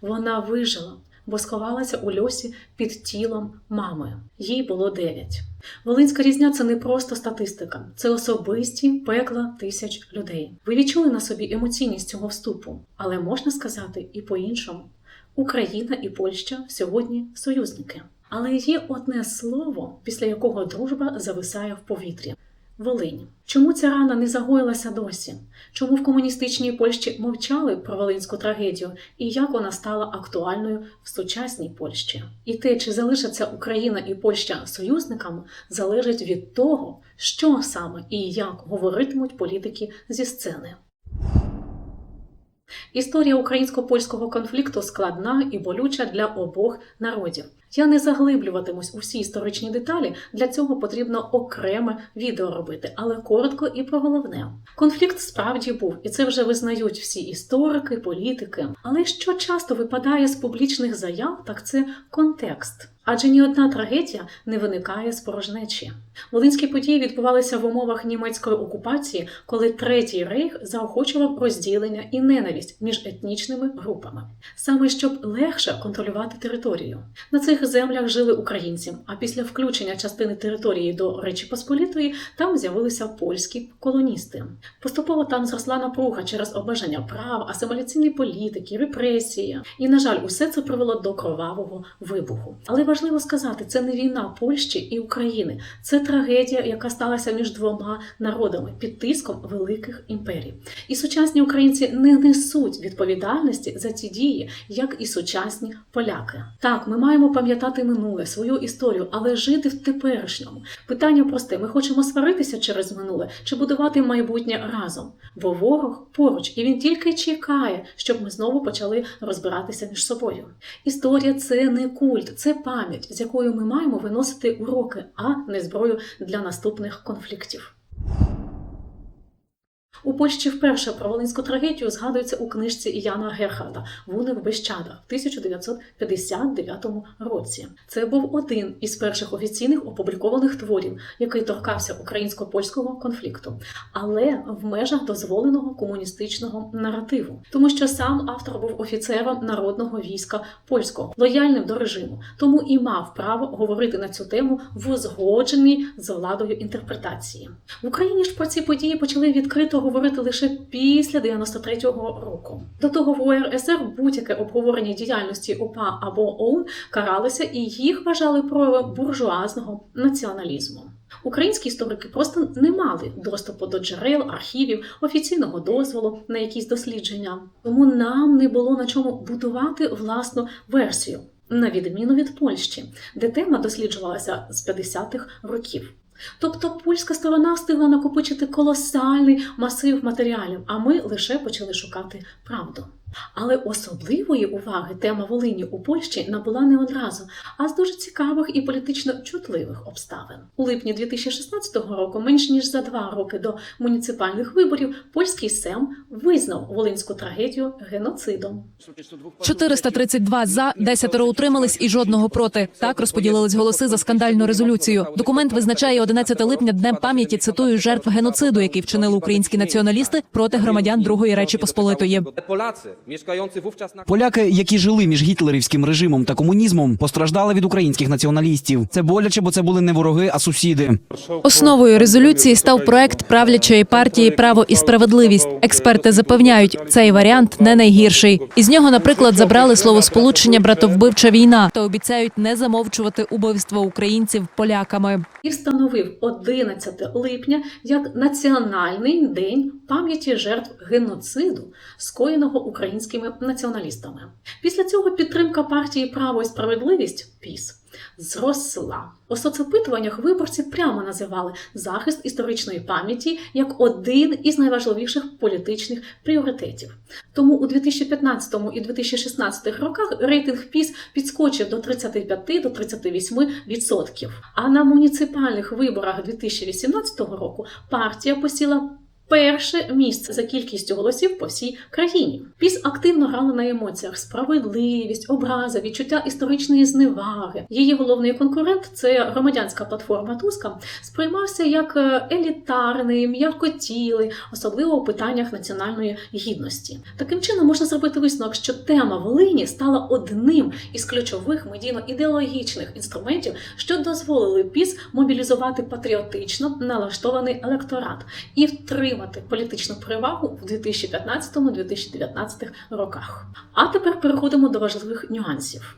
Вона вижила, бо сховалася у льосі під тілом мами. Їй було 9. Волинська різня це не просто статистика, це особисті пекла тисяч людей. Ви відчули на собі емоційність цього вступу, але можна сказати і по-іншому. Україна і Польща сьогодні союзники. Але є одне слово, після якого дружба зависає в повітрі. Волинь. Чому ця рана не загоїлася досі? Чому в комуністичній Польщі мовчали про волинську трагедію і як вона стала актуальною в сучасній Польщі? І те, чи залишаться Україна і Польща союзниками, залежить від того, що саме і як говоритимуть політики зі сцени. Історія українсько-польського конфлікту складна і болюча для обох народів. Я не заглиблюватимусь у всі історичні деталі, для цього потрібно окреме відео робити, але коротко і про головне. Конфлікт справді був, і це вже визнають всі історики, політики. Але що часто випадає з публічних заяв, так це контекст. Адже ні одна трагедія не виникає з порожнечі. Волинські події відбувалися в умовах німецької окупації, коли Третій рейх заохочував розділення і ненависть між етнічними групами, саме щоб легше контролювати територію. На цих землях жили українці. А після включення частини території до Речі Посполітої там з'явилися польські колоністи. Поступово там зросла напруга через обмеження прав, асиміляційні політики, репресії. І, на жаль, усе це привело до кровавого вибуху. Але важливо сказати, це не війна Польщі і України, це трагедія, яка сталася між двома народами під тиском великих імперій. І сучасні українці не несуть відповідальності за ці дії, як і сучасні поляки. Так, ми маємо пам'ятати минуле, свою історію, але жити в теперішньому. Питання просте: ми хочемо сваритися через минуле чи будувати майбутнє разом. Бо ворог поруч, і він тільки чекає, щоб ми знову почали розбиратися між собою. Історія це не культ, це пам'ять, з якою ми маємо виносити уроки, а не зброю для наступних конфліктів. У Польщі вперше про волинську трагедію згадується у книжці Яна Герхарда Вуни в Бещадах в 1959 році. Це був один із перших офіційних опублікованих творів, який торкався українсько-польського конфлікту, але в межах дозволеного комуністичного наративу, тому що сам автор був офіцером народного війська польського, лояльним до режиму, тому і мав право говорити на цю тему в узгодженій з владою інтерпретації. В Україні ж про ці події почали відкрито говорити лише після 93-го року. До того в УРСР будь-яке обговорення діяльності ОПА або ОУН каралося і їх вважали проявом буржуазного націоналізму. Українські історики просто не мали доступу до джерел, архівів, офіційного дозволу на якісь дослідження, тому нам не було на чому будувати власну версію, на відміну від Польщі, де тема досліджувалася з 50-х років. Тобто польська сторона встигла накопичити колосальний масив матеріалів, а ми лише почали шукати правду. Але особливої уваги тема Волині у Польщі набула не одразу, а з дуже цікавих і політично чутливих обставин. У липні 2016 року, менш ніж за два роки до муніципальних виборів, польський СЕМ визнав волинську трагедію геноцидом. 432 за, 10 утримались і жодного проти. Так розподілились голоси за скандальну резолюцію. Документ визначає 11 липня днем пам'яті цитую жертв геноциду, який вчинили українські націоналісти проти громадян Другої Речі Посполитої. Поляки, які жили між гітлерівським режимом та комунізмом, постраждали від українських націоналістів. Це боляче, бо це були не вороги, а сусіди. Основою резолюції став проект правлячої партії Право і справедливість. Експерти запевняють, цей варіант не найгірший. Із нього, наприклад, забрали словосполучення братовбивча війна та обіцяють не замовчувати убивство українців поляками. і встановив 11 липня як Національний день пам'яті жертв геноциду, скоєного українськими націоналістами. Після цього підтримка партії Право і справедливість ПІС зросла. У соцопитуваннях виборці прямо називали захист історичної пам'яті як один із найважливіших політичних пріоритетів. Тому у 2015 і 2016 роках рейтинг ПІС підскочив до 35 до 38 відсотків. А на муніципальних виборах 2018 року партія посіла перше місце за кількістю голосів по всій країні. Піс активно грала на емоціях: справедливість, образа, відчуття історичної зневаги. Її головний конкурент це громадянська платформа Туска, сприймався як е, елітарний, м'якотілий, особливо у питаннях національної гідності. Таким чином можна зробити висновок, що тема Волині стала одним із ключових медійно-ідеологічних інструментів, що дозволили ПІС мобілізувати патріотично налаштований електорат і втримати політичну перевагу в 2015-2019 роках. А тепер переходимо до важливих нюансів.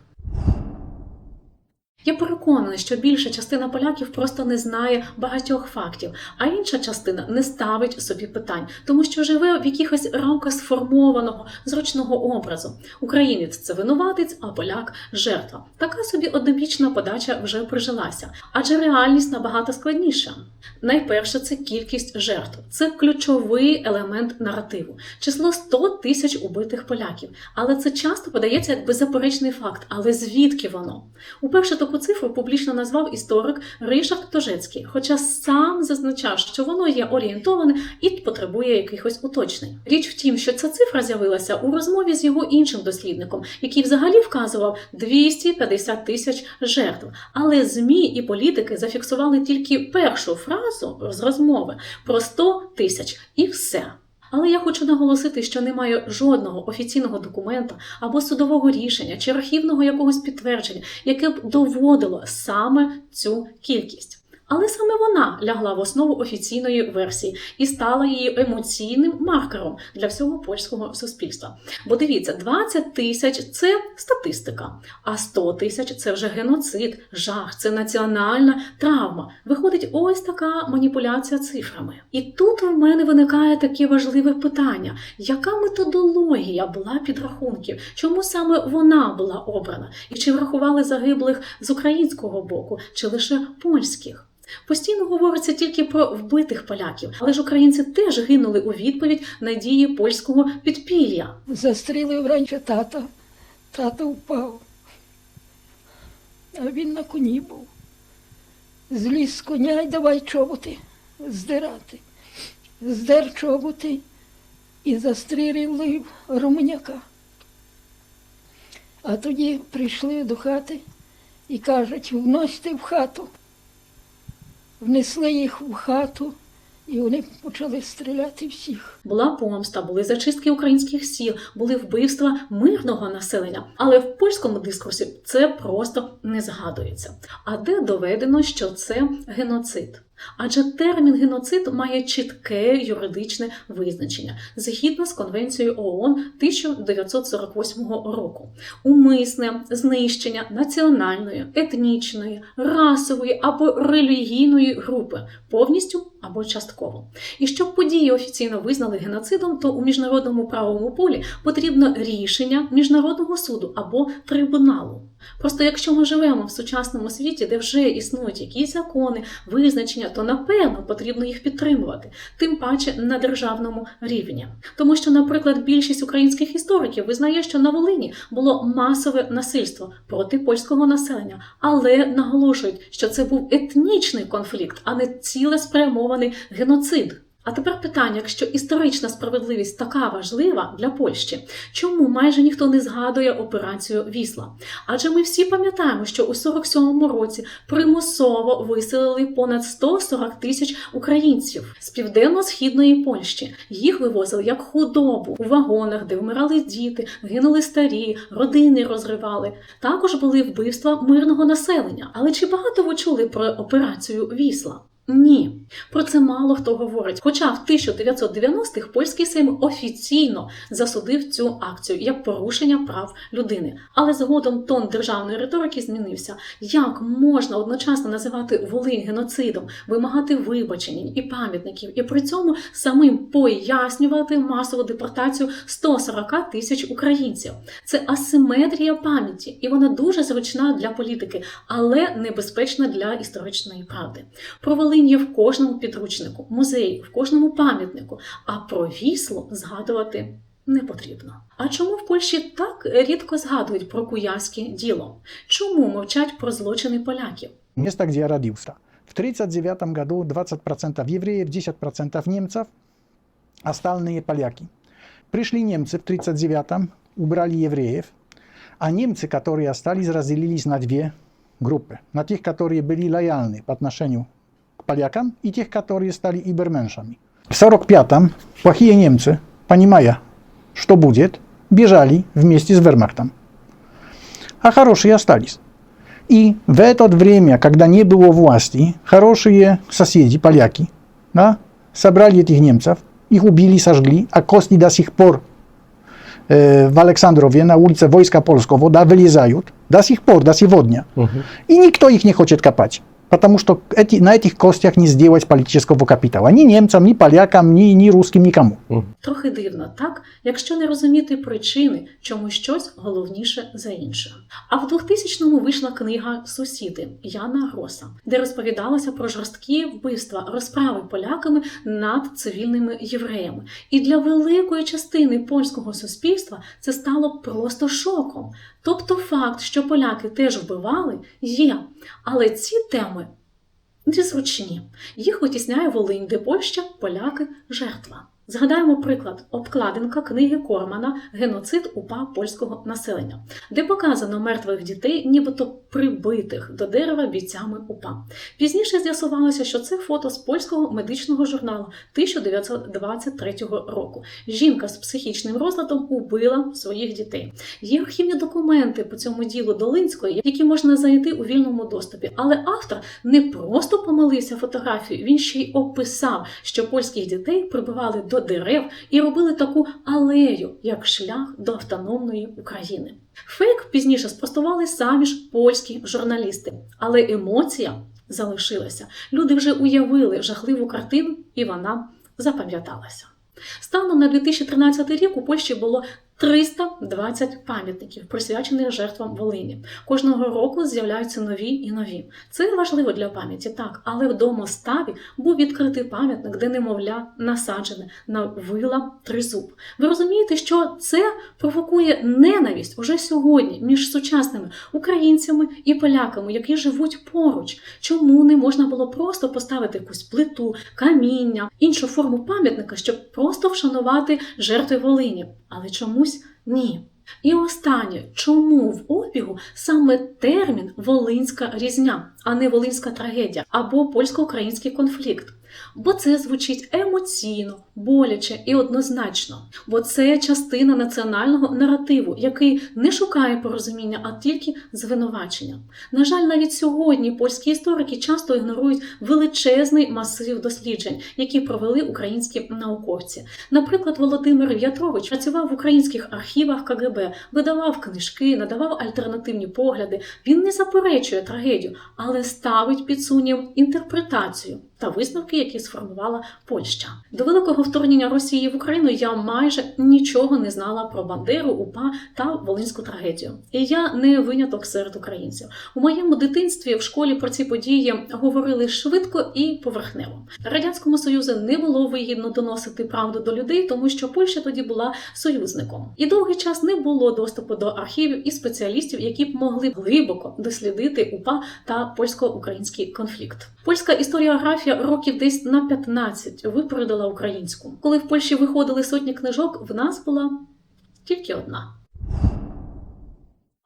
Я переконана, що більша частина поляків просто не знає багатьох фактів, а інша частина не ставить собі питань, тому що живе в якихось рамках сформованого зручного образу. Українець це винуватець, а поляк жертва. Така собі однобічна подача вже прижилася, адже реальність набагато складніша. Найперше, це кількість жертв. Це ключовий елемент наративу. Число 100 тисяч убитих поляків. Але це часто подається як беззаперечний факт. Але звідки воно? Уперше таку цифру публічно назвав історик Ришард Тожецький, хоча сам зазначав, що воно є орієнтоване і потребує якихось уточнень. Річ в тім, що ця цифра з'явилася у розмові з його іншим дослідником, який взагалі вказував 250 тисяч жертв. Але ЗМІ і політики зафіксували тільки першу фразу з розмови про 100 тисяч і все. Але я хочу наголосити, що немає жодного офіційного документа або судового рішення чи архівного якогось підтвердження, яке б доводило саме цю кількість. Але саме вона лягла в основу офіційної версії і стала її емоційним маркером для всього польського суспільства. Бо дивіться, 20 тисяч це статистика, а 100 тисяч це вже геноцид, жах, це національна травма. Виходить ось така маніпуляція цифрами. І тут у мене виникає таке важливе питання: яка методологія була підрахунків? Чому саме вона була обрана? І чи врахували загиблих з українського боку, чи лише польських? Постійно говориться тільки про вбитих поляків, але ж українці теж гинули у відповідь на дії польського підпілля. Застрілив раніше тата. Тато впав. А він на коні був. Зліз з коня й давай чоботи здирати. Здер чоботи і застрілив Романяка. А тоді прийшли до хати і кажуть, вносьте в хату. Внесли їх в хату, і вони почали стріляти всіх. Була помста, були зачистки українських сіл, були вбивства мирного населення. Але в польському дискурсі це просто не згадується. А де доведено, що це геноцид? Адже термін геноцид має чітке юридичне визначення згідно з Конвенцією ООН 1948 року. Умисне знищення національної, етнічної, расової або релігійної групи повністю або частково. І щоб події офіційно визнали геноцидом, то у міжнародному правовому полі потрібно рішення міжнародного суду або трибуналу. Просто якщо ми живемо в сучасному світі, де вже існують якісь закони, визначення, то напевно потрібно їх підтримувати, тим паче на державному рівні. Тому що, наприклад, більшість українських істориків визнає, що на Волині було масове насильство проти польського населення, але наголошують, що це був етнічний конфлікт, а не цілеспрямований геноцид. А тепер питання: якщо історична справедливість така важлива для Польщі, чому майже ніхто не згадує операцію Вісла? Адже ми всі пам'ятаємо, що у 47-му році примусово виселили понад 140 тисяч українців з південно-східної Польщі. Їх вивозили як худобу у вагонах, де вмирали діти, гинули старі, родини розривали. Також були вбивства мирного населення. Але чи багато ви чули про операцію Вісла? Ні, про це мало хто говорить. Хоча в 1990-х польський Сейм офіційно засудив цю акцію як порушення прав людини. Але згодом тон державної риторики змінився. Як можна одночасно називати Волинь геноцидом, вимагати вибачень і пам'ятників, і при цьому самим пояснювати масову депортацію 140 тисяч українців? Це асиметрія пам'яті, і вона дуже зручна для політики, але небезпечна для історичної правди. Про Волинь є в кожному підручнику, музеї, в кожному пам'ятнику, а про віслу згадувати не потрібно. А чому в Польщі так рідко згадують про куярське діло? Чому мовчать про злочини поляків? Место, где я родился. В 1939 году 20% евреев, 10% немцев остальные поляки. Пришли немцы в 1939-м, убрали евреев, а немцы, которые остались, разделились на две группы. На тех, которые были лояльны по отношению к полякам, и тех, которые стали иберменшами. В 1945-м плохие немцы, понимая, что будет, бежали вместе с вермахтом. А хорошие остались. И в это время, когда не было власти, хорошие соседи, поляки, да, собрали этих немцев, их убили, сожгли, а кости до сих пор э, в Александрове на улице Войска Польского да, вылезают, до сих пор, до сегодня. И никто их не хочет копать. Потому что эти, на этих костях не сделать политического капитала. Ни немцам, ни полякам, ни, ни русским, никому. Трохи дивно, так, якщо не розуміти причини, чому щось головніше за інше. А в 2000-му вийшла книга Сусіди Яна Гроса, де розповідалося про жорсткі вбивства, розправи поляками над цивільними євреями. І для великої частини польського суспільства це стало просто шоком. Тобто, факт, що поляки теж вбивали, є. Але ці теми незручні. Їх витісняє Волинь, де Польща, поляки, жертва. Згадаємо приклад обкладинка книги Кормана Геноцид упа польського населення, де показано мертвих дітей, нібито прибитих до дерева бійцями упа. Пізніше з'ясувалося, що це фото з польського медичного журналу 1923 року. Жінка з психічним розладом убила своїх дітей. Є архівні документи по цьому ділу Долинської, які можна знайти у вільному доступі. Але автор не просто помилився фотографією, він ще й описав, що польських дітей прибивали до дерев і робили таку алею, як шлях до автономної України. Фейк пізніше спростували самі ж польські журналісти, але емоція залишилася. Люди вже уявили жахливу картину, і вона запам'яталася. Станом на 2013 рік у Польщі було 320 пам'ятників, присвячених жертвам Волині. Кожного року з'являються нові і нові. Це важливо для пам'яті, так, але в домоставі був відкритий пам'ятник, де немовля насаджене на вила тризуб. Ви розумієте, що це провокує ненависть уже сьогодні між сучасними українцями і поляками, які живуть поруч. Чому не можна було просто поставити якусь плиту, каміння, іншу форму пам'ятника, щоб просто вшанувати жертви Волині? Але чомусь ні. І останнє, чому в обігу саме термін Волинська різня, а не Волинська трагедія або польсько-український конфлікт? Бо це звучить емоційно, боляче і однозначно, бо це частина національного наративу, який не шукає порозуміння, а тільки звинувачення. На жаль, навіть сьогодні польські історики часто ігнорують величезний масив досліджень, які провели українські науковці. Наприклад, Володимир В'ятрович працював в українських архівах КГБ, видавав книжки, надавав альтернативні погляди. Він не заперечує трагедію, але ставить під сумнів інтерпретацію та висновки, які сформувала Польща. До великого вторгнення Росії в Україну я майже нічого не знала про Бандеру, УПА та Волинську трагедію. І я не виняток серед українців. У моєму дитинстві в школі про ці події говорили швидко і поверхнево. Радянському Союзу не було вигідно доносити правду до людей, тому що Польща тоді була союзником. І довгий час не було доступу до архівів і спеціалістів, які б могли глибоко дослідити УПА та польсько-український конфлікт. Польська історіографія років десь на 15 випередила українську. Коли в Польщі виходили сотні книжок, в нас була тільки одна.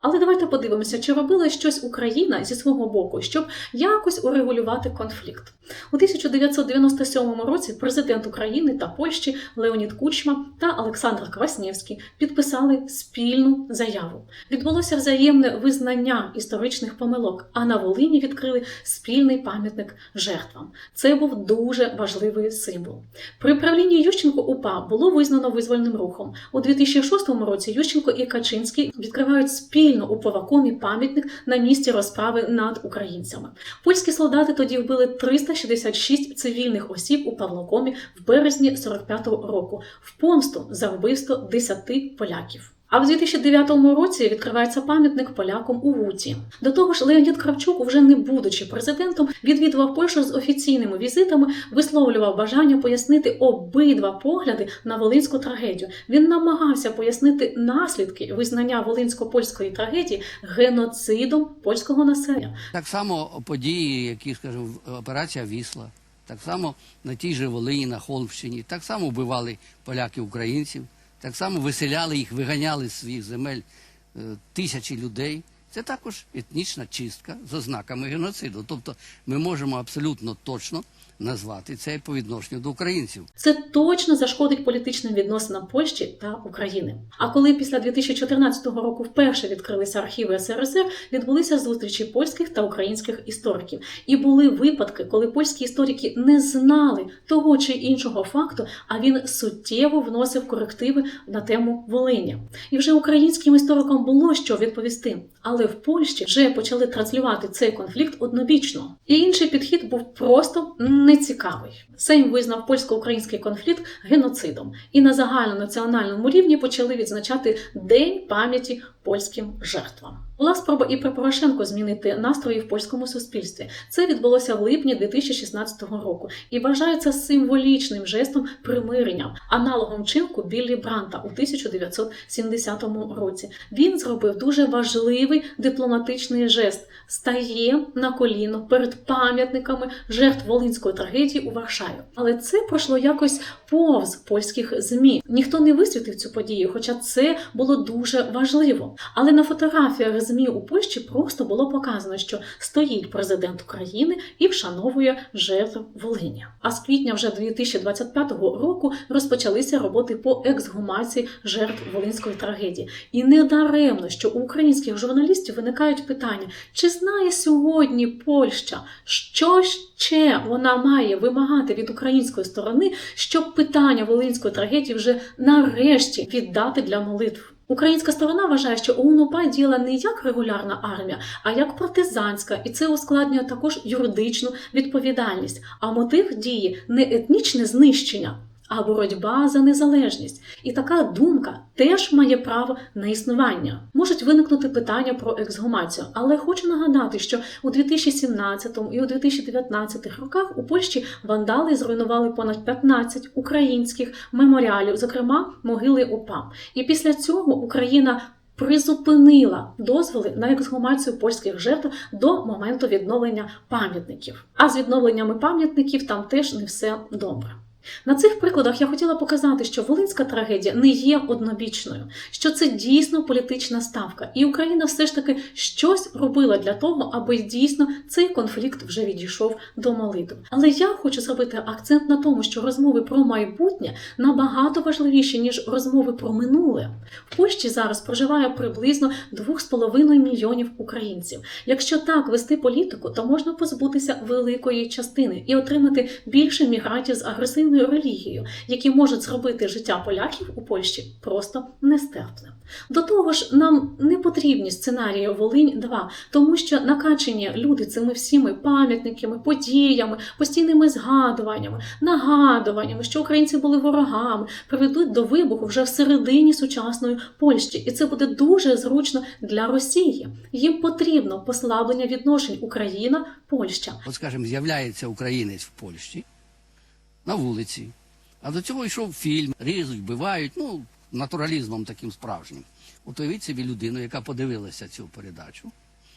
Але давайте подивимося, чи робила щось Україна зі свого боку, щоб якось урегулювати конфлікт. У 1997 році президент України та Польщі Леонід Кучма та Олександр Кваснєвський підписали спільну заяву. Відбулося взаємне визнання історичних помилок, а на Волині відкрили спільний пам'ятник жертвам. Це був дуже важливий символ. При правлінні Ющенко УПА було визнано визвольним рухом. У 2006 році Ющенко і Качинський відкривають спільно у Повакомі пам'ятник на місці розправи над українцями. Польські солдати тоді вбили 366 цивільних осіб у Павлокомі в березні 45-го року в помсту за вбивство 10 поляків. А в 2009 році відкривається пам'ятник полякам у Вуті. До того ж, Леонід Кравчук, вже не будучи президентом, відвідував Польщу з офіційними візитами, висловлював бажання пояснити обидва погляди на волинську трагедію. Він намагався пояснити наслідки визнання волинсько-польської трагедії геноцидом польського населення. Так само події, які, скажімо, операція Вісла. так само на тій же Волині, на Холмщині, так само вбивали поляки українців, так само виселяли їх, виганяли з своїх земель е, тисячі людей. Це також етнічна чистка з ознаками геноциду. Тобто ми можемо абсолютно точно назвати це по відношенню до українців. Це точно зашкодить політичним відносинам Польщі та України. А коли після 2014 року вперше відкрилися архіви СРСР, відбулися зустрічі польських та українських істориків. І були випадки, коли польські історики не знали того чи іншого факту, а він суттєво вносив корективи на тему Волині. І вже українським історикам було що відповісти. Але в Польщі вже почали транслювати цей конфлікт однобічно. І інший підхід був просто нецікавий. Сейм визнав польсько-український конфлікт геноцидом, і на загальнонаціональному рівні почали відзначати День пам'яті польським жертвам. Була спроба і при Порошенко змінити настрої в польському суспільстві. Це відбулося в липні 2016 року і вважається символічним жестом примирення, аналогом вчинку Біллі Бранта у 1970 році. Він зробив дуже важливий дипломатичний жест: стає на коліно перед пам'ятниками жертв волинської трагедії у Варшаві. Але це пройшло якось повз польських змі. Ніхто не висвітив цю подію, хоча це було дуже важливо. Але на фотографіях ЗМІ у Польщі просто було показано, що стоїть президент України і вшановує жертв Волині. А з квітня вже 2025 року розпочалися роботи по ексгумації жертв волинської трагедії. І не даремно, що у українських журналістів виникають питання: чи знає сьогодні Польща, що ще вона має вимагати від української сторони, щоб питання волинської трагедії вже нарешті віддати для молитв? Українська сторона вважає, що ОУН-УПА діяла не як регулярна армія, а як партизанська, і це ускладнює також юридичну відповідальність. А мотив дії не етнічне знищення, а боротьба за незалежність. І така думка теж має право на існування. Можуть виникнути питання про ексгумацію, але хочу нагадати, що у 2017 і у 2019 роках у Польщі вандали зруйнували понад 15 українських меморіалів, зокрема могили УПА. І після цього Україна призупинила дозволи на ексгумацію польських жертв до моменту відновлення пам'ятників. А з відновленнями пам'ятників там теж не все добре. На цих прикладах я хотіла показати, що волинська трагедія не є однобічною, що це дійсно політична ставка, і Україна все ж таки щось робила для того, аби дійсно цей конфлікт вже відійшов до молитв. Але я хочу зробити акцент на тому, що розмови про майбутнє набагато важливіші ніж розмови про минуле. В Польщі зараз проживає приблизно 2,5 мільйонів українців. Якщо так вести політику, то можна позбутися великої частини і отримати більше мігрантів з агресивною релігією, які можуть зробити життя поляків у Польщі просто нестерпним. До того ж, нам не потрібні сценарії Волинь 2, тому що накачені люди цими всіми пам'ятниками, подіями, постійними згадуваннями, нагадуваннями, що українці були ворогами, приведуть до вибуху вже всередині сучасної Польщі, і це буде дуже зручно для Росії. Їм потрібно послаблення відношень Україна-Польща. От, скажімо, з'являється українець в Польщі на вулиці, а до цього йшов фільм, різуть, вбивають, ну, натуралізмом таким справжнім. От уявіть собі людину, яка подивилася цю передачу,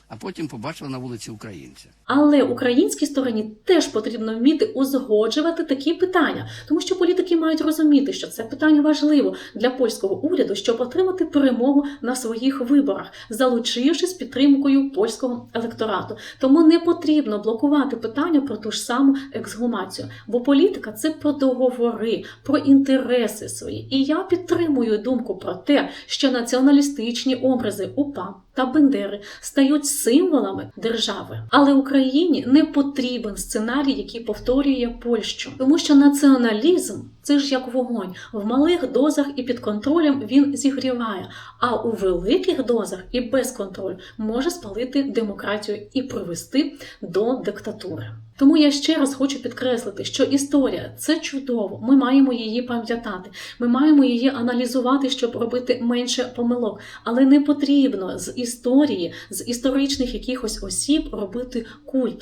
а потім побачила на вулиці українця. Але українській стороні теж потрібно вміти узгоджувати такі питання, тому що політики мають розуміти, що це питання важливо для польського уряду, щоб отримати перемогу на своїх виборах, залучившись підтримкою польського електорату. Тому не потрібно блокувати питання про ту ж саму ексгумацію, бо політика це про договори, про інтереси свої. І я підтримую думку про те, що націоналістичні образи УПА та Бендери стають символами держави. Але Україні не потрібен сценарій, який повторює Польщу, тому що націоналізм це ж як вогонь. В малих дозах і під контролем він зігріває, а у великих дозах і без контролю може спалити демократію і привести до диктатури. Тому я ще раз хочу підкреслити, що історія це чудово. Ми маємо її пам'ятати. Ми маємо її аналізувати, щоб робити менше помилок. Але не потрібно з історії, з історичних якихось осіб робити культ.